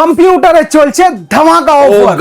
কম্পিউটারে চলছে ধামাকা অফার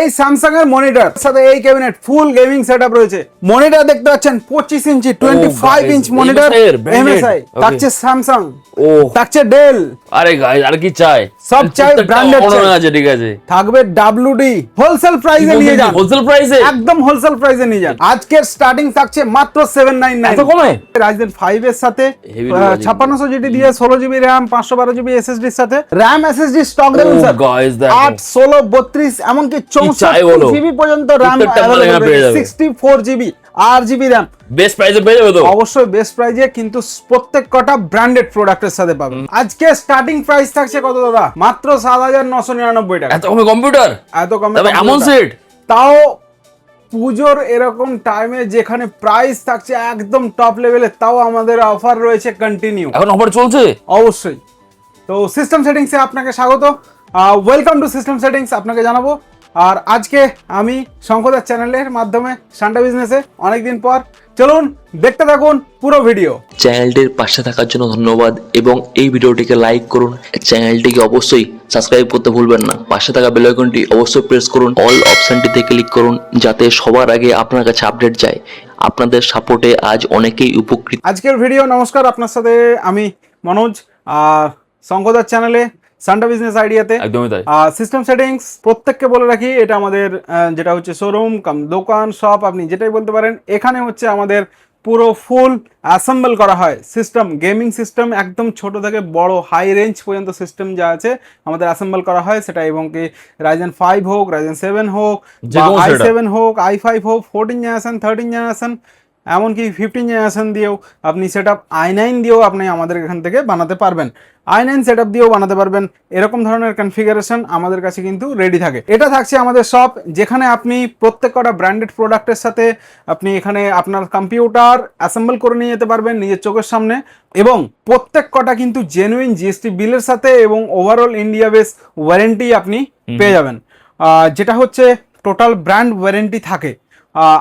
এই স্যামসাং এর মনিটর সাথে এই ক্যাবিনেট ফুল গেমিং সেটআপ রয়েছে। মনিটর দেখতে পাচ্ছেন 25 ইঞ্চি 25 guys, inch monitor MSI MSI থাকছে স্যামসাং ও। থাকছে ডেল আরে গাইজ আর কি চাই? সব চাই, চাই। আছে ঠিক আছে। থাকবে ডাব্লিউডি হোলসেল প্রাইসে নিয়ে যান। হোলসেল প্রাইসে একদম হোলসেল প্রাইসে নিয়ে যান। আজকের স্টার্টিং থাকছে মাত্র 799 এত কমে? রাইজেন 5 এর সাথে Heavy loading। ছাপ্পান্নশো জিটি দিয়ে ষোলো জিবি র্যাম পাঁচশো বারো জিবি এসএসডি এর সাথে। র্যাম এসএসডি স্টক দেখুন স্যার দেখো। বত্রিশ এমনকি চাই চৌষট্টি বলো? জিবি পর্যন্ত র্যাম প্রত্যেকটা মালে এখানে পেয়ে যাবে। সিক্সটি ফোর জিবি আট জিবি র্যাম বেস্ট পেয়ে যাবে তো? অবশ্যই বেস্ট প্রাইজে কিন্তু প্রত্যেক কটা ব্র্যান্ডেড প্রোডাক্টের সাথে পাবেন। আজকে স্টার্টিং প্রাইস থাকছে কত দাদা? মাত্র সাত হাজার নশো নিরানব্বই টাকা। এত কমে কম্পিউটার এত কমে তবে এমন সেট তাও পুজোর এরকম টাইমে যেখানে প্রাইস থাকছে একদম টপ লেভেলে তাও আমাদের অফার রয়েছে কন্টিনিউ এখন অফার চলছে? অবশ্যই। তো সিস্টেম সেটিংসে আপনাকে স্বাগত। ওয়েলকাম টু সিস্টেম সেটিংস আপনাকে জানাব। আর আজকে আমি শঙ্কদার চ্যানেলের মাধ্যমে সান্ডা বিজনেসে অনেকদিন পর চলুন দেখতে থাকুন পুরো ভিডিও চ্যানেলটির পাশে থাকার জন্য ধন্যবাদ এবং এই ভিডিওটিকে লাইক করুন। চ্যানেলটিকে অবশ্যই সাবস্ক্রাইব করতে ভুলবেন না। পাশে থাকা বেল আইকনটি অবশ্যই প্রেস করুন। অল অপশনটিতে ক্লিক করুন যাতে সবার আগে আপনার কাছে আপডেট যায়। আপনাদের সাপোর্টে আজ অনেকেই উপকৃত। আজকের ভিডিও নমস্কার আপনার সাথে আমি মনোজ। আর শঙ্কদার চ্যানেলে সান্ডা বিজনেস আইডিয়াতে একদমই তাই। আর সিস্টেম সেটিংস প্রত্যেককে বলে রাখি এটা আমাদের যেটা হচ্ছে শোরুম কাম দোকান শপ আপনি যেটাই বলতে পারেন এখানে হচ্ছে আমাদের পুরো ফুল অ্যাসেম্বল করা হয়। সিস্টেম গেমিং সিস্টেম একদম ছোট থেকে বড় হাই রেঞ্জ পর্যন্ত সিস্টেম যা আছে আমাদের অ্যাসেম্বল করা হয়। সেটা এবং কি রাইজেন ফাইভ হোক রাইজেন সেভেন হোক আই সেভেন হোক আই ফাইভ হোক ফোরটিন জেনারেশন থার্টিন জেনারেশন এমনকি ফিফটিন জেনারেশন দিয়েও আপনি সেট আপ আই নাইন দিয়েও আপনি আমাদের এখান থেকে বানাতে পারবেন। আই নাইন সেট আপ দিয়েও বানাতে পারবেন। এরকম ধরনের কনফিগারেশন আমাদের কাছে কিন্তু রেডি থাকে। এটা থাকছে আমাদের শপ যেখানে আপনি প্রত্যেক কটা ব্র্যান্ডেড প্রোডাক্টের সাথে আপনি এখানে আপনার কম্পিউটার অ্যাসেম্বল করে নিয়ে যেতে পারবেন নিজের চোখের সামনে এবং প্রত্যেক কটা কিন্তু জেনুইন জিএসটি বিলের সাথে এবং ওভারঅল ইন্ডিয়া বেস ওয়ারেন্টি আপনি পেয়ে যাবেন। যেটা হচ্ছে টোটাল ব্র্যান্ড ওয়ারেন্টি থাকে।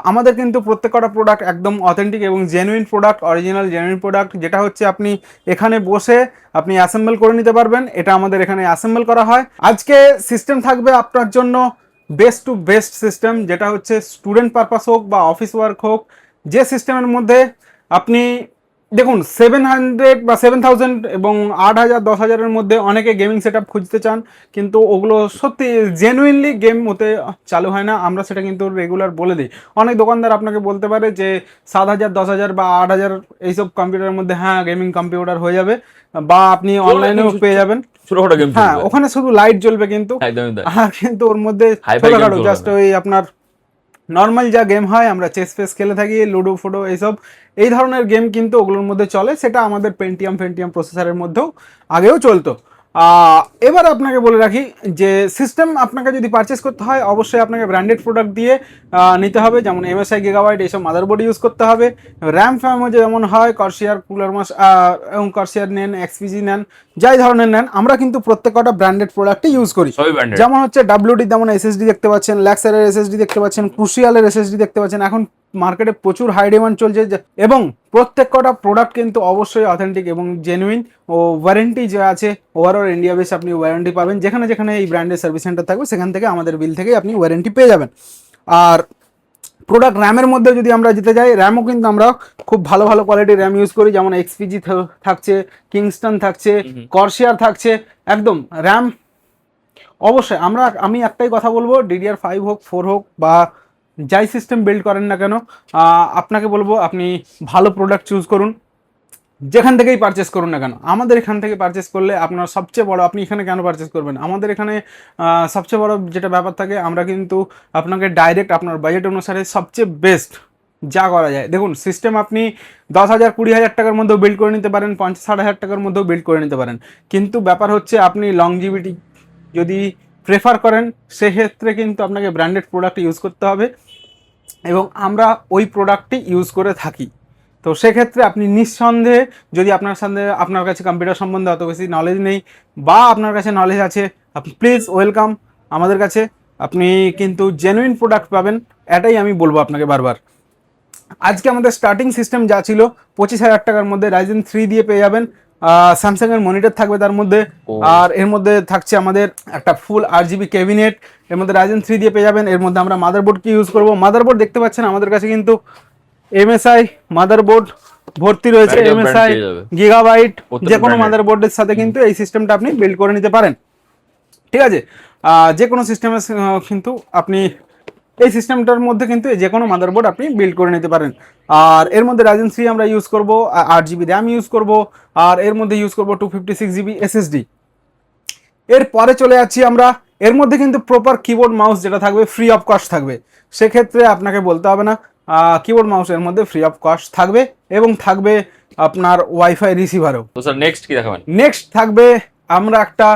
আমাদের কিন্তু প্রত্যেক কটা প্রোডাক্ট একদম অথেন্টিক এবং genuine product original genuine product যেটা হচ্ছে আপনি এখানে বসে আপনি অ্যাসেম্বল করে নিতে পারবেন। এটা আমাদের এখানে অ্যাসেম্বল করা হয়। আজকে সিস্টেম থাকবে আপনার জন্য বেস্ট টু বেস্ট সিস্টেম যেটা হচ্ছে স্টুডেন্ট পারপাস হোক বা অফিস ওয়ার্ক হোক, যে সিস্টেমের মধ্যে আপনি দেখুন সেভেন হান্ড্রেড বা সেভেন থাউজেন্ড এবং আট হাজার দশ হাজারের মধ্যে অনেকে গেমিং সেট খুঁজতে চান কিন্তু ওগুলো সত্যি জেনুইনলি গেম ওতে চালু হয় না। আমরা সেটা কিন্তু রেগুলার বলে দিই। অনেক দোকানদার আপনাকে বলতে পারে যে সাত হাজার দশ হাজার বা আট হাজার এইসব কম্পিউটারের মধ্যে হ্যাঁ গেমিং কম্পিউটার হয়ে যাবে বা আপনি অনলাইনেও পেয়ে যাবেন। হ্যাঁ ওখানে শুধু লাইট জ্বলবে কিন্তু। আর কিন্তু ওর মধ্যে জাস্ট ওই আপনার নর্মাল যা গেম হয়, আমরা চেস ফেস খেলে থাকি, লুডো, ফুডো এইসব, এই ধরনের গেম কিন্তু ওগুলোর মধ্যে চলে, সেটা আমাদের পেন্টিয়াম ফেন্টিয়াম প্রসেসারের মধ্যেও আগেও চলতো। এবার আপনাকে বলে রাখি যে সিস্টেম আপনাকে যদি পারচেস করতে হয় অবশ্যই আপনাকে ব্র্যান্ডেড প্রোডাক্ট দিয়ে নিতে হবে। যেমন এমএসআই গিগাবাইট এইসব মাদারবোর্ড ইউজ করতে হবে। র্যাম ফ্যামও যেমন হয় কর্সিয়ার কুলার মাস এবং কর্সিয়ার নেন এক্সপিজি নেন যাই ধরনের নেন আমরা কিন্তু প্রত্যেক কটা ব্র্যান্ডেড প্রোডাক্টই ইউজ করি। যেমন হচ্ছে ডাব্লিউডি যেমন এসএসডি দেখতে পাচ্ছেন ল্যাক্সারের এসএসডি দেখতে পাচ্ছেন ক্রুশিয়ালের এসএসডি দেখতে পাচ্ছেন। এখন মার্কেটে প্রচুর হাই ডিমান্ড চলছে। এবং প্রত্যেক কটা প্রোডাক্ট কিন্তু অবশ্যই অথেন্টিক এবং জেনুইন ও ওয়ারেন্টি যে আছে ওভারঅল ইন্ডিয়া বেস আপনি ওয়ারেন্টি পাবেন। যেখানে যেখানে এই ব্র্যান্ডের সার্ভিস সেন্টার থাকবে সেখান থেকে আমাদের বিল থেকে আপনি ওয়ারেন্টি পেয়ে যাবেন। আর প্রোডাক্ট র্যামের মধ্যে যদি আমরা যেতে যাই র্যামও কিন্তু আমরা খুব ভালো ভালো কোয়ালিটির র্যাম ইউজ করি। যেমন এক্সপিজি থাকছে কিংস্টন থাকছে কর্সিয়ার থাকছে একদম র্যাম অবশ্যই আমরা আমি একটাই কথা বলব ডিডিআর ফাইভ হোক ফোর হোক বা যাই সিস্টেম বিল্ড করেন না কেন আপনাকে বলব আপনি ভালো প্রোডাক্ট চুজ করুন, যেখান থেকেই পারচেস করুন না কেন। আমাদের এখান থেকে পারচেস করলে আপনার সবচেয়ে বড়, আপনি এখানে কেন পারচেস করবেন? আমাদের এখানে সবচেয়ে বড় যেটা ব্যাপার থাকে, আমরা কিন্তু আপনাকে ডাইরেক্ট আপনার বাজেট অনুসারে সবচেয়ে বেস্ট যা করা যায়। দেখুন সিস্টেম আপনি দশ হাজার, কুড়ি হাজার টাকার মধ্যেও বিল্ড করে নিতে পারেন, পঞ্চাশ, ষাট হাজার টাকার মধ্যেও বিল্ড করে নিতে পারেন। কিন্তু ব্যাপার হচ্ছে আপনি লংজিভিটি যদি প্রেফার করেন, সেক্ষেত্রে কিন্তু আপনাকে ব্র্যান্ডেড প্রোডাক্ট ইউজ করতে হবে। এবং আমরা ওই প্রোডাক্টটি ইউজ করে থাকি। তো সেক্ষেত্রে আপনি নিঃসন্দেহে যদি আপনার সাথে আপনার কাছে কম্পিউটার সম্বন্ধে অত বেশি নলেজ নেই বা আপনার কাছে নলেজ আছে আপনি প্লিজ ওয়েলকাম আমাদের কাছে। আপনি কিন্তু জেনুইন প্রোডাক্ট পাবেন এটাই আমি বলব আপনাকে বারবার। আজকে আমাদের স্টার্টিং সিস্টেম যা ছিল পঁচিশ হাজার টাকার মধ্যে রাইজেন থ্রি দিয়ে পেয়ে যাবেন। স্যামসাং এর মনিটর থাকবে তার মধ্যে। আর এর মধ্যে থাকছে আমাদের একটা ফুল আর জিবি ক্যাবিনেট এর মধ্যে রাজেন থ্রি দিয়ে পেয়ে যাবেন। এর মধ্যে আমরা মাদারবোর্ড কি ইউজ করব? মাদারবোর্ড দেখতে পাচ্ছেন আমাদের কাছে কিন্তু এমএসআই মাদারবোর্ড ভর্তি রয়েছে। এমএসআই। গিগাবাইট যে কোনো। মাদারবোর্ডের সাথে কিন্তু এই সিস্টেমটা আপনি বিল্ড করে নিতে পারেন। ঠিক আছে? যে কোনো সিস্টেমে কিন্তু আপনি এই সিস্টেমটার মধ্যে কিন্তু যে কোনো মাদারবোর্ড আপনি বিল্ড করে নিতে পারেন। আর এর মধ্যে রাজেন থ্রি আমরা ইউজ করব আট জিবি র্যাম ইউজ করব আর এর মধ্যে ইউজ করব two fifty six GB SSD এর পরে চলে যাচ্ছি আমরা এর মধ্যে কিন্তু প্রপার কিবোর্ড মাউস যেটা থাকবে ফ্রি অফ কস্ট থাকবে। সেক্ষেত্রে আপনাকে বলতে হবে না কিবোর্ড মাউস এর মধ্যে ফ্রি অফ কস্ট থাকবে এবং থাকবে আপনার ওয়াইফাই রিসিভারও তো স্যার নেক্সট কি দেখাবেন? নেক্সট থাকবে আমরা একটা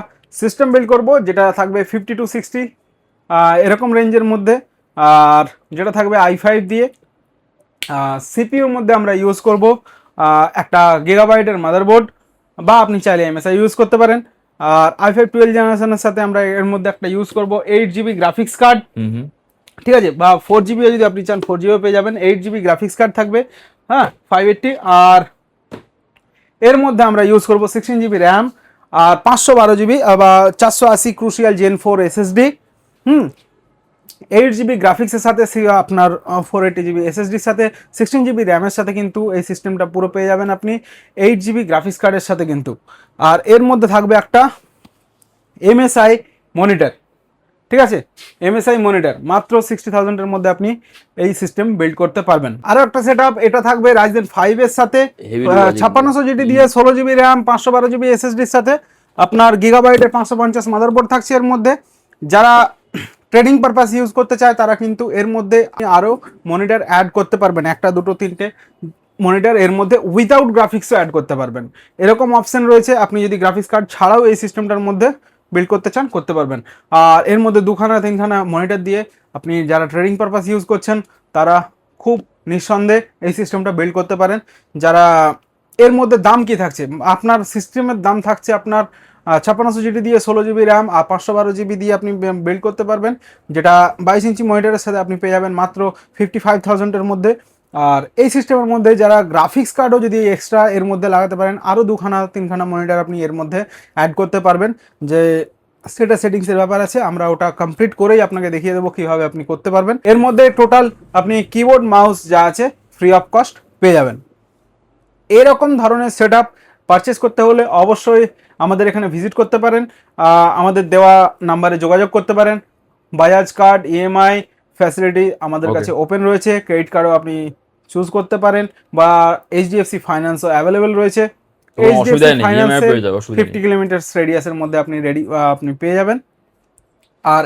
সিস্টেম বিল্ড করব যেটা থাকবে ফিফটি টু সিক্সটি এরকম রেঞ্জের মধ্যে। আর যেটা থাকবে আই ফাইভ দিয়ে সিপিউর মধ্যে আমরা ইউজ করব একটা গিগাবাইটের মাদারবোর্ড বা আপনি চাইলে এমএসআই ইউজ করতে পারেন। আর আই ফাইভ টুয়েলভ জেনারেশনের সাথে আমরা এর মধ্যে একটা ইউজ করব এইট জিবি গ্রাফিক্স কার্ড ঠিক আছে? বা ফোর জিবিও যদি আপনি চান ফোর জিবিও পেয়ে যাবেন। এইট জিবি গ্রাফিক্স কার্ড থাকবে হ্যাঁ? ফাইভ এইটটি আর এর মধ্যে আমরা ইউজ করব সিক্সটিন জিবি র্যাম আর পাঁচশো বারো জিবি বা চারশো আশি ক্রুশিয়াল জেন ফোর এসএসডি হুম? এইট জিবি গ্রাফিক্সের সাথে সি- আপনার ফোর এইটি জিবি এসএসডির সাথে সিক্সটিন জিবি র্যামের সাথে কিন্তু এই সিস্টেমটা পুরো পেয়ে যাবেন আপনি। এইট জিবি গ্রাফিক্স কার্ডের সাথে কিন্তু। আর এর মধ্যে থাকবে একটা এমএসআই মনিটর ঠিক আছে? এমএসআই মনিটর মাত্র সিক্সটি থাউজেন্ডের মধ্যে আপনি এই সিস্টেম বিল্ড করতে পারবেন। আরও একটা সেট এটা থাকবে রাইজেন ফাইভ এর সাথে। ছাপ্পান্নশো জিটি দিয়ে ষোলো জিবি র্যাম পাঁচশো বারো জিবি এসএসডির সাথে আপনার গিগাবাইটের পাঁচশো পঞ্চাশ মাদারবোর্ড থাকছে এর মধ্যে। যারা ট্রেডিং পারপাস ইউজ করতে চায়, তারা কিন্তু এর মধ্যে আরও মনিটর অ্যাড করতে পারবেন। একটা, দুটো, তিনটে মনিটর এর মধ্যে উইদাউট গ্রাফিক্সও অ্যাড করতে পারবেন। এরকম অপশন রয়েছে, আপনি যদি গ্রাফিক্স কার্ড ছাড়াও এই সিস্টেমটার মধ্যে বিল্ড করতে চান, করতে পারবেন। আর এর মধ্যে দুখানা, তিনখানা মনিটর দিয়ে আপনি যারা ট্রেডিং পারপাস ইউজ করছেন, তারা খুব নিঃসন্দেহে এই সিস্টেমটা বিল্ড করতে পারেন। যারা এর মধ্যে দাম কি থাকছে? আপনার সিস্টেমের দাম থাকছে আপনার ছাপ্পান্নশো জিবি দিয়ে ষোলো জিবি র্যাম আর পাঁচশো বারো জিবি দিয়ে আপনি বিল্ড করতে পারবেন, যেটা বাইশ ইঞ্চি মনিটরের সাথে আপনি পেয়ে যাবেন মাত্র ফিফটি ফাইভ থাউজেন্ডের মধ্যে। আর এই সিস্টেমের মধ্যে যারা গ্রাফিক্স কার্ডও যদি এক্সট্রা এর মধ্যে লাগাতে পারেন, আরও দুখানা, তিনখানা মনিটর আপনি এর মধ্যে অ্যাড করতে পারবেন। যে সেটা সেটিংসের ব্যাপার আছে, আমরা ওটা কমপ্লিট করেই আপনাকে দেখিয়ে দেবো কীভাবে আপনি করতে পারবেন। এর মধ্যে টোটাল আপনি কিবোর্ড মাউস যা আছে ফ্রি অফ কস্ট পেয়ে যাবেন। এরকম ধরনের সেট আপ পারচেস করতে হলে অবশ্যই আমাদের এখানে ভিজিট করতে পারেন। আমাদের দেওয়া নাম্বারে যোগাযোগ করতে পারেন। বাজাজ কার্ড ইএমআই ফ্যাসিলিটি আমাদের কাছে ওপেন রয়েছে। ক্রেডিট কার্ডও আপনি চুজ করতে পারেন বা এইচডিএফসি ফাইন্যান্সও অ্যাভেলেবেল রয়েছে। অসুবিধা ফিফটি। কিলোমিটার রেডিয়াসের মধ্যে আপনি রেডি আপনি পেয়ে যাবেন। আর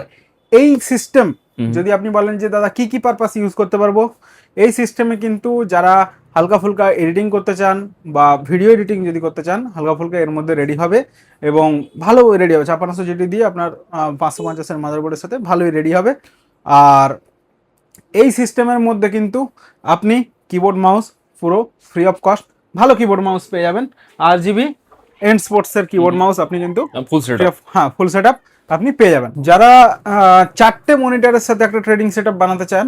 এই সিস্টেম যদি আপনি বলেন যে দাদা কি কি পারপাস ইউজ করতে পারব? এই সিস্টেমে কিন্তু যারা হালকা ফুলকা এডিটিং করতে চান বা ভিডিও এডিটিং যদি করতে চান হালকা ফুলকা এর মধ্যে রেডি হবে এবং ভালো রেডি হবে। ছাপান্নশো জিটি দিয়ে আপনার পাঁচশো পঞ্চাশের মাদারবোর্ডের সাথে ভালোই রেডি হবে। আর এই সিস্টেমের মধ্যে কিন্তু আপনি কিবোর্ড মাউস পুরো ফ্রি অফ কস্ট ভালো কিবোর্ড মাউস পেয়ে যাবেন। আর জিবি এন্ড স্পোর্টসের কিবোর্ড মাউস আপনি কিন্তু ফুল সেট হ্যাঁ ফুল সেট আপনি পেয়ে যাবেন। যারা চারটে মনিটরের সাথে একটা ট্রেডিং সেট বানাতে চান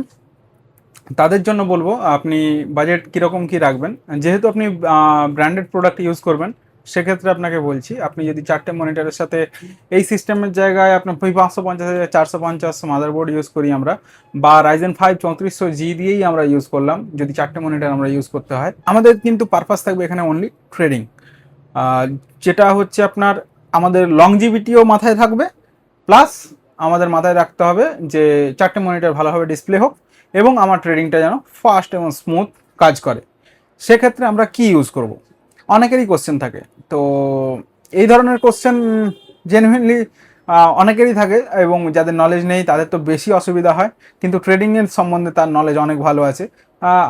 তাদের জন্য বলব, আপনি বাজেট কীরকম কি রাখবেন? যেহেতু আপনি ব্র্যান্ডেড প্রোডাক্ট ইউজ করবেন, সেক্ষেত্রে আপনাকে বলছি, আপনি যদি চারটে মনিটরের সাথে এই সিস্টেমের জায়গায় আপনার ওই পাঁচশো পঞ্চাশ হাজার, চারশো পঞ্চাশ মাদারবোর্ড ইউজ করি আমরা, বা রাইজেন ফাইভ চৌত্রিশশো জি দিয়েই আমরা ইউজ করলাম, যদি চারটে মনিটর আমরা ইউজ করতে হয়। আমাদের কিন্তু পারপাস থাকবে এখানে অনলি ট্রেডিং যেটা হচ্ছে আপনার, আমাদের লংজিভিটিও মাথায় থাকবে প্লাস আমাদের মাথায় রাখতে হবে যে চারটে মনিটর ভালোভাবে ডিসপ্লে হোক এবং আমার ট্রেডিংটা যেন ফাস্ট এবং স্মুথ কাজ করে। সেক্ষেত্রে আমরা কি ইউজ করব? অনেকেরই কোশ্চেন থাকে। তো এই ধরনের কোশ্চেন জেনুইনলি অনেকেরই থাকে এবং যাদের নলেজ নেই তাদের তো বেশি অসুবিধা হয়। কিন্তু ট্রেডিংয়ের সম্বন্ধে তার নলেজ অনেক ভালো আছে।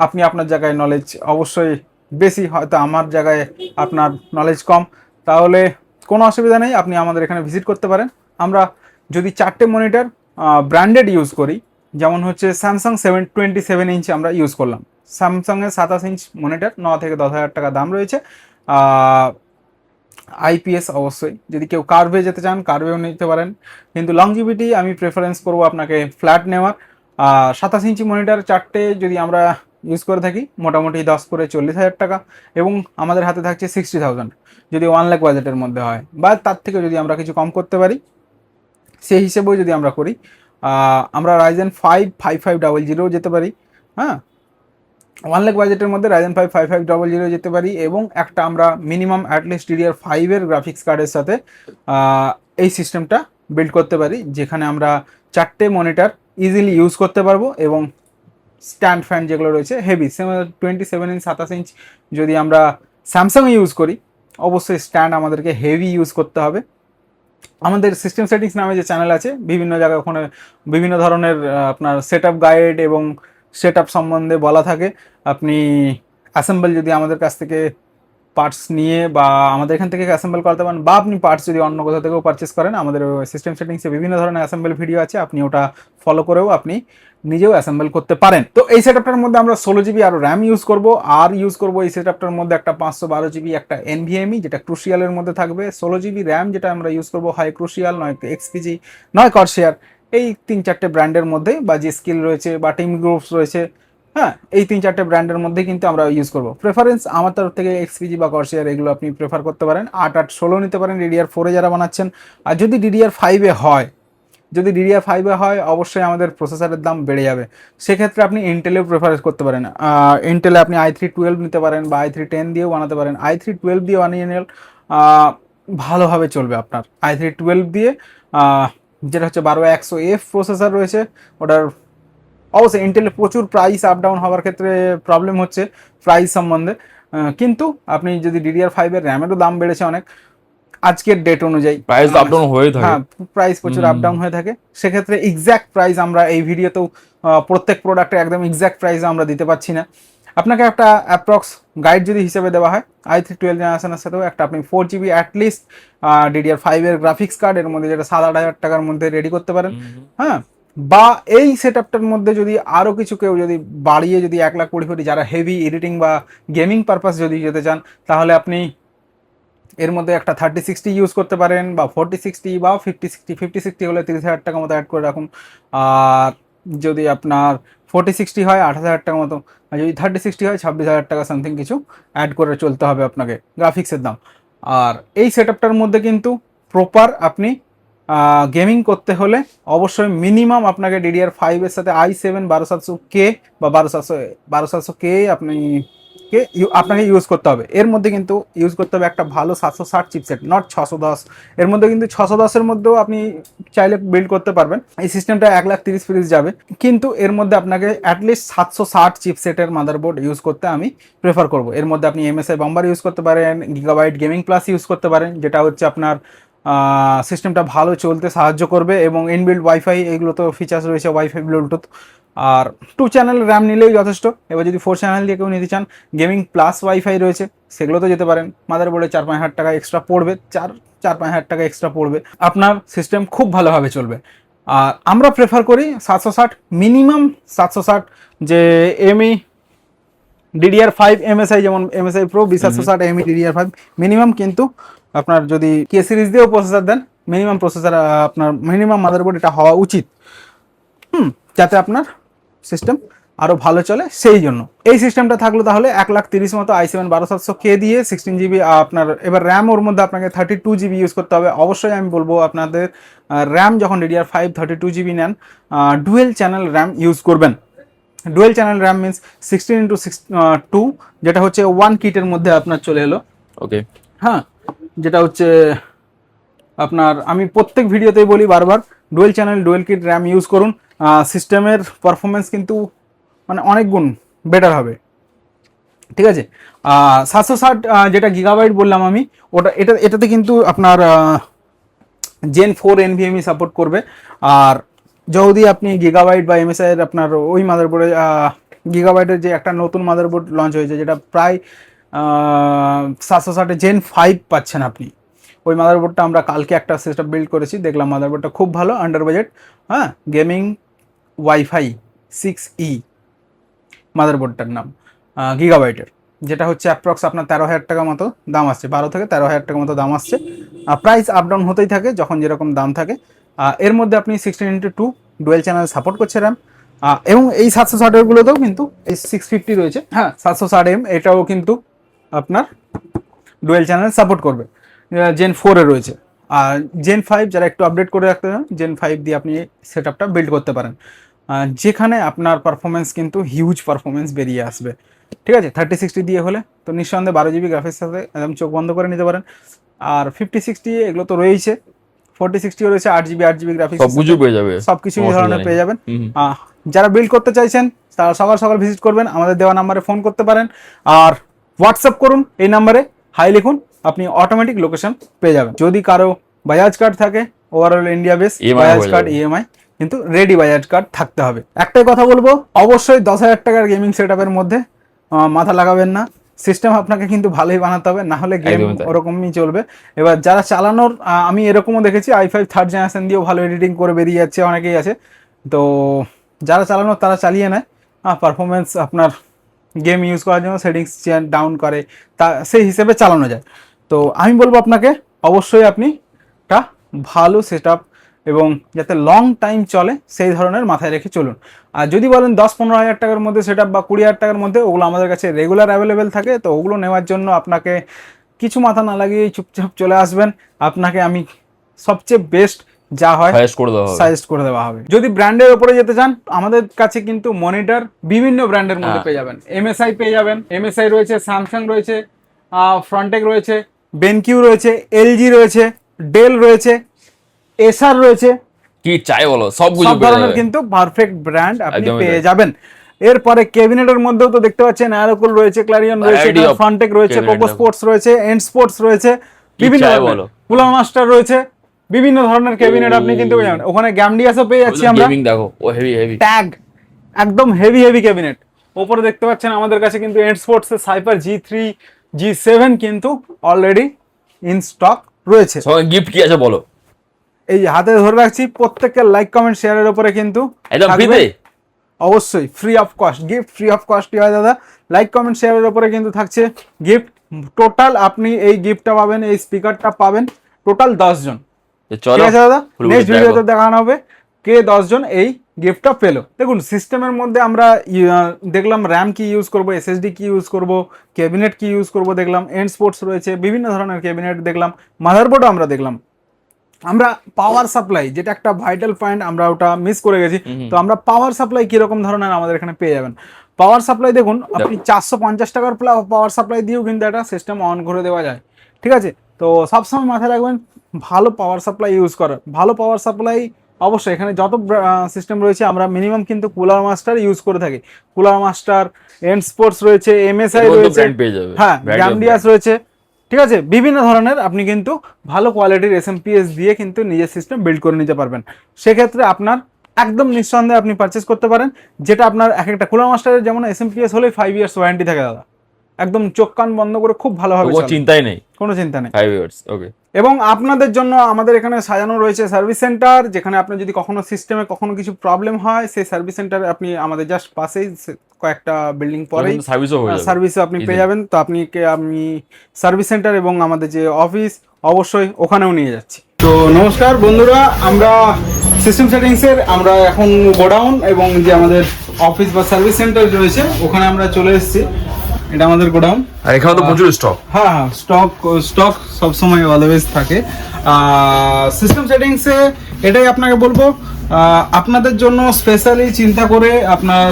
আপনি আপনার জায়গায় নলেজ অবশ্যই বেশি, হয়তো আমার জায়গায় আপনার নলেজ কম। তাহলে কোনো অসুবিধা নেই, আপনি আমাদের এখানে ভিজিট করতে পারেন। আমরা যদি চারটে মনিটর ব্র্যান্ডেড ইউজ করি যেমন হচ্ছে Samsung seven twenty seven inch আমরা ইউজ করলাম। স্যামসাংয়ের সাতাশ ইঞ্চ মনিটর ন থেকে দশ হাজার টাকা দাম রয়েছে। আইপিএস অবশ্যই। যদি কেউ কার্ভে যেতে চান কার্ভেও নিতে পারেন। কিন্তু লংজিভিটি আমি প্রেফারেন্স করব আপনাকে ফ্ল্যাট নেওয়ার। সাতাশ ইঞ্চি মনিটর চারটে যদি আমরা ইউজ করে থাকি, মোটামুটি দশ করে চল্লিশ হাজার টাকা। এবং আমাদের হাতে থাকছে সিক্সটি থাউজেন্ড যদি ওয়ান লাখ বাজেটের মধ্যে হয়। বা তার থেকে যদি আমরা কিছু কম করতে পারি, সেই হিসেবেও যদি আমরা করি আমরা Ryzen five five five double zero যেতে পারি হ্যাঁ? ওয়ান লাখ বাজেটের মধ্যে Ryzen five five five double zero যেতে পারি এবং একটা আমরা মিনিমাম অ্যাটলিস্ট ডিডিআর ফাইভের গ্রাফিক্স কার্ডের সাথে এই সিস্টেমটা বিল্ড করতে পারি, যেখানে আমরা চারটে মনিটর ইজিলি ইউজ করতে পারব এবং স্ট্যান্ড ফ্যান যেগুলো রয়েছে হেভি টোয়েন্টি সেভেন ইঞ্চ সাতাশ ইঞ্চ যদি আমরা স্যামসাং ইউজ করি, অবশ্যই স্ট্যান্ড আমাদেরকে হেভি ইউজ করতে হবে। আমাদের সিস্টেম সেটিংস নামে যে চ্যানেল আছে, বিভিন্ন জায়গায় ওখানে বিভিন্ন ধরনের আপনার সেট আপ গাইড এবং সেট আপ সম্বন্ধে বলা থাকে। আপনি অ্যাসেম্বল যদি আমাদের কাছ থেকে পার্টস নিয়ে বা আমাদের এখান থেকে অ্যাসেম্বল করতে পারেন, বা আপনি পার্টস যদি অন্য কোথাও থেকেও পারচেস করেন, আমাদের সিস্টেম সেটিংসে বিভিন্ন ধরনের অ্যাসেম্বল ভিডিও আছে, আপনি ওটা ফলো করেও আপনি নিজেও অ্যাসেম্বল করতে পারেন। তো এই সেটআপটার মধ্যে আমরা ষোলো জিবি আর র্যাম ইউজ করব। আর ইউজ করব এই সেটআপটার মধ্যে একটা পাঁচশো বারো জিবি একটা এনভিএমই যেটা ক্রুশিয়ালের মধ্যে থাকবে। ষোলো জিবি র্যাম যেটা আমরা ইউজ করব হয় ক্রুশিয়াল নয় এক্সপিজি নয় কর্শিয়ার এই তিন চারটে ব্র্যান্ডের মধ্যে বা যে স্কিল রয়েছে বা টিম গ্রুপস রয়েছে হ্যাঁ এই তিন চারটে ব্র্যান্ডের মধ্যে কিন্তু আমরা ইউজ করব। প্রেফারেন্স আমার তরফ থেকে এক্সপিজি বা কর্শিয়ার এগুলো আপনি প্রেফার করতে পারেন। আট আট ষোলো নিতে পারেন ডিডিআর ফোরে যারা বানাচ্ছেন। আর যদি ডিডিআর ফাইভে হয় যদি ডিডিআর ফাইভে হয়, অবশ্যই আমাদের প্রসেসারের দাম বেড়ে যাবে। সেক্ষেত্রে আপনি ইন্টেলেও প্রেফারেন্স করতে পারেন। ইন্টেলে আপনি আই থ্রি টুয়েলভ নিতে পারেন বা আই থ্রি টেন দিয়েও বানাতে পারেন। আই থ্রি টুয়েলভ দিয়ে বানিয়ে নিল ভালোভাবে চলবে আপনার। আই থ্রি টুয়েলভ দিয়ে যেটা হচ্ছে বারো একশো এফ প্রসেসার রয়েছে, ওটার অবশ্যই ইন্টেলে প্রচুর প্রাইস আপ ডাউন হওয়ার ক্ষেত্রে প্রবলেম হচ্ছে প্রাইস সম্বন্ধে। কিন্তু আপনি যদি ডিডিআর ফাইভের র্যামেরও দাম বেড়েছে অনেক আজকের ডেট অনুযায়ী। প্রাইস আপ ডাউন হয়ে থাকে। হ্যাঁ প্রাইস প্রচুর আপ ডাউন হয়ে থাকে। সেক্ষেত্রে এক্স্যাক্ট প্রাইস আমরা এই ভিডিওতেও প্রত্যেক প্রোডাক্টের একদম এক্স্যাক্ট প্রাইস আমরা দিতে পারছি না। আপনাকে একটা অ্যাপ্রক্স গাইড যদি হিসেবে দেওয়া হয় আই থ্রি টুয়েলভ জেনারেশনের সাথেও একটা আপনি four GB at least DDR ফাইভের গ্রাফিক্স কার্ড এর মধ্যে যেটা সাত আট হাজার টাকার মধ্যে রেডি করতে পারেন। হ্যাঁ বা এই সেট আপটার মধ্যে যদি আরও কিছু কেউ যদি বাড়িয়ে যদি এক লাখ কুড়ি কোটি যারা হেভি এডিটিং বা গেমিং পারপাস যদি যেতে চান তাহলে আপনি এর মধ্যে একটা থার্টি সিক্সটি ইউজ করতে পারেন বা ফোরটি সিক্সটি বা ফিফটি সিক্সটি ফিফটি সিক্সটি হলে তিরিশ হাজার টাকা মতো অ্যাড করে রাখুন। আর যদি আপনার ফোরটি সিক্সটি হয়, আঠাশ হাজার টাকা মতো, আর যদি থার্টি সিক্সটি হয়, ছাব্বিশ হাজার টাকা সামথিং কিছু অ্যাড করে চলতে হবে আপনাকে গ্রাফিক্সের দাম। আর এই সেট মধ্যে কিন্তু প্রপার আপনি গেমিং করতে হলে অবশ্যই মিনিমাম আপনাকে ডিডিআর ফাইভের সাথে আই সেভেন বারো সাতশো কে বা বারো সাতশো বারো সাতশো কে আপনি কে আপনাকে ইউজ করতে হবে। এর মধ্যে কিন্তু ইউজ করতে হবে একটা ভালো সাতশো ষাট চিপসেট নট ছশো দশ। এর মধ্যে কিন্তু ছশো দশের মধ্যেও আপনি চাইলে বিল্ড করতে পারবেন। এই সিস্টেমটা এক লাখ তিরিশ ফিরিস যাবে। কিন্তু এর মধ্যে আপনাকে অ্যাটলিস্ট সাতশো ষাট চিপসেটের মাদারবোর্ড ইউজ করতে আমি প্রেফার করব। এর মধ্যে আপনি এমএসআই বাম্বার ইউজ করতে পারেন গিগাবাইট গেমিং প্লাস ইউজ করতে পারেন, যেটা হচ্ছে আপনার সিস্টেমটা ভালো চলতে সাহায্য করবে এবং ইনবিল্ড ওয়াইফাই এগুলো তো ফিচার্স রয়েছে ওয়াইফাই ব্লুটুথ আর টু চ্যানেল র্যাম নিলেই যথেষ্ট। এবার যদি ফোর চ্যানেল দিয়ে কেউ নিতে চান গেমিং প্লাস ওয়াইফাই রয়েছে সেগুলোতে যেতে পারেন। মাদার বোর্ডে চার পাঁচ হাজার টাকা এক্সট্রা পড়বে চার চার পাঁচ হাজার টাকা এক্সট্রা পড়বে। আপনার সিস্টেম খুব ভালোভাবে চলবে। আর আমরা প্রেফার করি সাতশো ষাট মিনিমাম সাতশো ষাট যে M E DDR five MSI যেমন এমএসআই প্রো বিশ সাতশো ষাট এমই ডিডিআর ফাইভ মিনিমাম কিন্তু আপনার যদি কে সিরিজ দিয়েও প্রসেসর দেন মিনিমাম প্রসেসর আপনার মিনিমাম মাদারবোর্ড এটা হওয়া উচিত। হুম যাতে আপনার সিস্টেম আরও ভালো চলে সেই জন্য। এই সিস্টেমটা থাকল তাহলে এক লাখ তিরিশ মতো আই সেভেন বারো সাতশো কে দিয়ে সিক্সটিন জিবি আপনার এবার র্যাম ওর মধ্যে আপনাকে থার্টি টু জিবি ইউজ করতে হবে। অবশ্যই আমি বলব আপনাদের র্যাম যখন DDR five thirty two GB নেন ডুয়েল চ্যানেল র্যাম ইউজ করবেন। Dual channel RAM means sixteen into six two যেটা হচ্ছে ওয়ান কিটের মধ্যে আপনার চলে এলো। ওকে হ্যাঁ যেটা হচ্ছে আপনার আমি প্রত্যেক ভিডিওতেই বলি বারবার dual channel dual kit RAM use করুন। সিস্টেমের পারফরমেন্স কিন্তু মানে অনেক গুণ বেটার হবে। ঠিক আছে? সাতশো ষাট যেটা গিগাবাইট বললাম আমি, ওটা, এটা, এটাতে কিন্তু আপনার জেন ফোর এনভিএমই সাপোর্ট করবে। আর যদি আপনি গিগাবাইট বা এমএসআই এর আপনার ওই মাদারবোর্ডে গিগাবাইটের যে একটা নতুন মাদারবোর্ড লঞ্চ হয়েছে, যেটা প্রায় সাতশো ষাটে জেন ফাইভ পাচ্ছেন আপনি। ওই মাদারবোর্ডটা আমরা কালকে একটা সিস্টেম বিল্ড করেছি, দেখলাম মাদারবোর্ডটা খুব ভালো আন্ডার বাজেট হ্যাঁ গেমিং ওয়াইফাই সিক্স ই, মাদারবোর্ডটার নাম গিগাবাইটের, যেটা হচ্ছে অ্যাপ্রক্স আপনার তেরো হাজার টাকা মতো দাম আসছে, বারো থেকে তেরো হাজার টাকা মতো দাম আসছে। প্রাইস আপ ডাউন হতেই থাকে যখন যেরকম দাম থাকে। এর মধ্যে আপনি sixteen into two dual channel support করছে র্যাম এবং এই সাতশো ষাটের গুলোতেও কিন্তু এই সিক্স ফিফটি রয়েছে। হ্যাঁ সাতশো ষাট এম এটাও কিন্তু আপনার ডুয়েল চ্যানেল সাপোর্ট করবে। জেন ফোরে রয়েছে। আর জেন ফাইভ যারা একটু আপডেট করে রাখতে চান জেন ফাইভ দিয়ে আপনি সেট আপটা বিল্ড করতে পারেন। যেখানে আপনার পারফরমেন্স কিন্তু হিউজ পারফরমেন্স বেরিয়ে আসবে। ঠিক আছে? থার্টি সিক্সটি দিয়ে হলে তো নিঃসন্দেহে বারো জিবি গ্রাফিক্স সাথে একদম চোখ বন্ধ করে নিতে পারেন। আর ফিফটি সিক্সটি এগুলো তো রয়েছে। ফোরটি সিক্সটিও রয়েছে আট জিবি আট জিবি গ্রাফিক্স সবকিছু পেয়ে যাবে। সবকিছু ধরনের পেয়ে যাবেন। যারা বিল্ড করতে চাইছেন তারা সকাল সকাল ভিজিট করবেন। আমাদের দেওয়া নাম্বারে ফোন করতে পারেন। আর হোয়াটসঅ্যাপ করুন এই নাম্বারে হাই লিখুন আপনি অটোমেটিক লোকেশন পেয়ে যাবেন। যদি কারও বাজাজ কার্ড থাকে overall India base Bajaj card EMI কিন্তু রেডি বাজাজ কার্ড থাকতে হবে। একটাই কথা বলব অবশ্যই দশ হাজার টাকার গেমিং সেট মধ্যে মাথা লাগাবেন না। সিস্টেম আপনাকে কিন্তু ভালোই বানাতে হবে না হলে গেম ওরকমই চলবে। এবার যারা চালানোর আমি এরকমও দেখেছি আই ফাইভ থার্ড জেনারেশন দিয়েও ভালো এডিটিং করে বেরিয়ে যাচ্ছে অনেকেই আছে। তো যারা চালানোর তারা চালিয়ে নেয়। পারফরমেন্স আপনার গেম ইউজ করার জন্য সেটিংস ডাউন করে তা সেই হিসেবে চালানো যায়। তো আমি বলব আপনাকে অবশ্যই আপনি একটা ভালো সেট এবং যাতে লং টাইম চলে সেই ধরনের মাথায় রেখে চলুন। আর যদি বলেন দশ পনেরো হাজার টাকার মধ্যে সেট বা কুড়ি হাজার টাকার মধ্যে ওগুলো আমাদের কাছে রেগুলার অ্যাভেলেবেল থাকে তো ওগুলো নেওয়ার জন্য আপনাকে কিছু মাথা না লাগিয়ে চুপচাপ চলে আসবেন। আপনাকে আমি সবচেয়ে বেস্ট যা হয় সাজেস্ট করে দেওয়া হবে। যদি ব্র্যান্ডের উপরে যেতে চান আমাদের কাছে কিন্তু মনিটর বিভিন্ন ব্র্যান্ডের মধ্যে হ্যাঁ। পেয়ে যাবেন। এমএসআই পেয়ে যাবেন। এমএসআই রয়েছে স্যামসাং রয়েছে ফ্রন্টেক রয়েছে বেনকিউ রয়েছে এলজি রয়েছে ডেল রয়েছে এসআর রয়েছে। কি চাই বলো? সব পেয়ে ধরনের কিন্তু পারফেক্ট ব্র্যান্ড আপনি পেয়ে যাবেন। এরপরে ক্যাবিনেটের মধ্যেও তো দেখতে পাচ্ছেন অ্যারোকুল রয়েছে ক্লারিয়ন রয়েছে ফ্রন্টেক রয়েছে কোকো স্পোর্টস রয়েছে এন্ড স্পোর্টস রয়েছে বিভিন্ন। কুলার মাস্টার রয়েছে বিভিন্ন ধরনের ক্যাবিনেট আপনি কিন্তু পেয়ে যাবেন। ওখানে গ্যামডিয়াসও পেয়ে যাচ্ছি আমরা। গেমিং দেখো। ও হেভি হেভি ট্যাগ একদম হেভি হেভি ক্যাবিনেট ওপরে দেখতে পাচ্ছেন আমাদের কাছে কিন্তু এন্ড স্পোর্টসের cypher G three G seven কিন্তু অলরেডি ইন স্টক রয়েছে। গিফট কি আছে বলো? এই যে হাতে ধরে রাখছি প্রত্যেকের লাইক কমেন্ট শেয়ারের উপরে কিন্তু একদম ফ্রিতে অবশ্যই free of cost gift free of কস্টই হয় দাদা। লাইক কমেন্ট শেয়ারের উপরে কিন্তু থাকছে গিফট টোটাল আপনি এই গিফটটা পাবেন এই স্পিকারটা পাবেন টোটাল জন। ঠিক আছে দাদা? নেক্সট ভিডিওতে দেখো। দেখানো হবে কে জন এই গিফটটা পেল। দেখুন সিস্টেমের মধ্যে আমরা দেখলাম র্যাম কি ইউজ করব এসএসডি কি ইউজ করব ক্যাবিনেট কি ইউজ করব দেখলাম এন্ড স্পোর্টস রয়েছে বিভিন্ন ধরনের ক্যাবিনেট দেখলাম মাদারবোর্ডও আমরা দেখলাম। আমরা পাওয়ার সাপ্লাই যেটা একটা ভাইটাল পয়েন্ট আমরা ওটা মিস করে গেছি। তো আমরা পাওয়ার সাপ্লাই কীরকম ধরনের আমাদের এখানে পেয়ে যাবেন? পাওয়ার সাপ্লাই দেখুন আপনি চারশো পঞ্চাশ টাকার পাওয়ার সাপ্লাই দিয়েও কিন্তু একটা সিস্টেম অন করে দেওয়া যায়। ঠিক আছে? তো সবসময় মাথায় রাখবেন ভালো পাওয়ার সাপ্লাই ইউজ করার। ভালো পাওয়ার সাপ্লাই অবশ্যই এখানে যত সিস্টেম রয়েছে আমরা মিনিমাম কিন্তু কুলার মাস্টার ইউজ করে থাকি। কুলার মাস্টার এন্ড স্পোর্টস রয়েছে এমএসআই রয়েছে। হ্যাঁ গ্যামডিয়াস রয়েছে। ঠিক আছে? বিভিন্ন ধরনের আপনি কিন্তু ভালো কোয়ালিটির এসএমপিএস দিয়ে কিন্তু নিজের সিস্টেম বিল্ড করে নিতে পারবেন। সেক্ষেত্রে আপনার একদম নিঃসন্দেহে আপনি পারচেস করতে পারেন যেটা আপনার এক একটা কুলার মাস্টারের যেমন এস এসএমপিএস হলে ফাইভ ইয়ার্স ওয়ারেন্টি থাকে দাদা। একদম চোখ কান বন্ধ করে খুব ভালোভাবে চিন্তাই নেই। কোনো চিন্তা নেই। ফাইভ ইয়ার্স ওকে এবং আপনাদের জন্য আমাদের এখানে সাজানো রয়েছে সার্ভিস সেন্টার যেখানে আপনার যদি কখনো সিস্টেমে কখনো কিছু প্রবলেম হয় সেই সার্ভিস সেন্টারে আপনি আমাদের জাস্ট পাশেই কয়েকটা বিল্ডিং পরেই সার্ভিসও হয়ে যাবে। সার্ভিস আপনি পেয়ে যাবেন। তো আপনি কে আমি সার্ভিস সেন্টার এবং আমাদের যে অফিস অবশ্যই ওখানেও নিয়ে যাচ্ছি। তো নমস্কার বন্ধুরা আমরা সিস্টেম সেটিংসের আমরা এখন গোডাউন এবং যে আমাদের অফিস বা সার্ভিস সেন্টার রয়েছে ওখানে আমরা চলে এসেছি। এটা আমাদের গোডাউন। আর এখানে তো প্রচুর স্টক হ্যাঁ হ্যাঁ স্টক স্টক সবসময় অলওয়েজ থাকে। সিস্টেম সেটিংসে এটাই আপনাকে বলব। আপনাদের জন্য স্পেশালি চিন্তা করে আপনার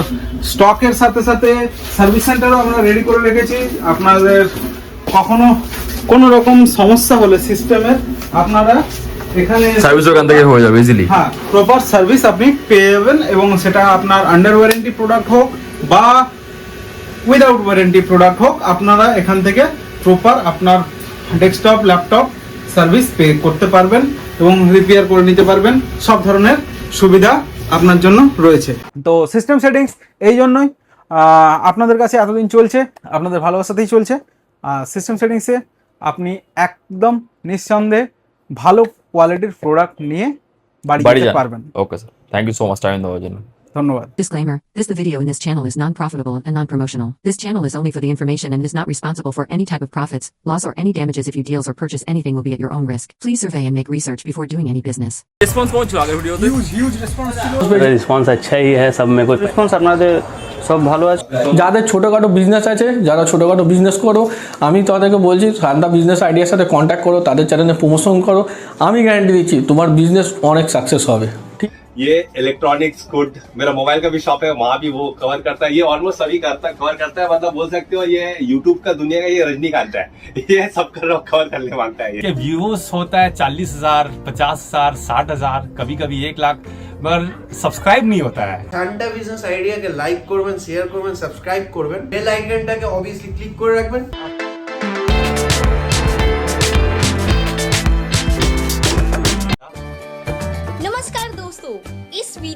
স্টকের সাথে সাথে সার্ভিস সেন্টারও আমরা রেডি করে রেখেছি। আপনাদের কখনো কোনো রকম সমস্যা হলে সিস্টেমের আপনারা এখানে সার্ভিস ওখান থেকে হয়ে যাবে ইজিলি হ্যাঁ প্রপার সার্ভিস আপনি পেয়ে যাবেন এবং সেটা আপনার আন্ডার ওয়ারেন্টি প্রোডাক্ট হোক বা উইদাউট ওয়ারেন্টি প্রোডাক্ট হোক আপনারা এখান থেকে প্রপার আপনার ডেস্কটপ ল্যাপটপ সার্ভিস পে করতে পারবেন এবং রিপেয়ার করে নিতে পারবেন। সব ধরনের সুবিধা আপনার জন্য রয়েছে। তো সিস্টেম সেটিংস এই জন্যই আহ, আপনাদের কাছে এতদিন চলছে আপনাদের ভালোবাসাতেই চলছে। সিস্টেম সেটিংসে আপনি একদম নিঃসন্দেহে ভালো কোয়ালিটির প্রোডাক্ট নিয়ে বাড়ি বাড়ি যেতে পারবেন। Okay sir thank you so much time দেওয়ার জন্য। ধন্যবাদ Disclaimer This the video in this channel is non profitable and non promotional. This channel is only for the information and is not responsible for any type of profits, loss, or any damages if you deals or purchase anything will be at your own risk. Please survey and make research before doing any business. Response কেমন ছিল আগের ভিডিওতে response আচ্ছাই হ্যাঁ সব মেরে को response আপনাদের সব ভালো আছে যাদের ছোটোখাটো বিজনেস আছে যারা ছোটোখাটো বিজনেস করো আমি তাদেরকে বলছি শান্তা বিজনেস আইডিয়ার সাথে কন্ট্যাক্ট করো তাদের চ্যানেলে প্রমোশন করো আমি গ্যারান্টি দিচ্ছি তোমার বিজনেস অনেক সাকসেস হবে ये इलेक्ट्रॉनिक्स गुड मेरा मोबाइल का भी शॉप है वहाँ भी वो कवर करता है ये ऑलमोस्ट सभी करता कवर करता है मतलब बोल सकते हो ये यूट्यूब का दुनिया का ये रजनीकांत है ये सब कर कवर करने मांगता है ये के व्यूज होता है चालीस हजार पचास हजार साठ हजार कभी कभी एक लाख मगर सब्सक्राइब नहीं होता है ঠান্ডা বিজনেস আইডিয়াকে লাইক করবেন শেয়ার করবেন সাবস্ক্রাইব করবেন বেল আইকনটাকে অবভিয়াসলি ক্লিক করে রাখবেন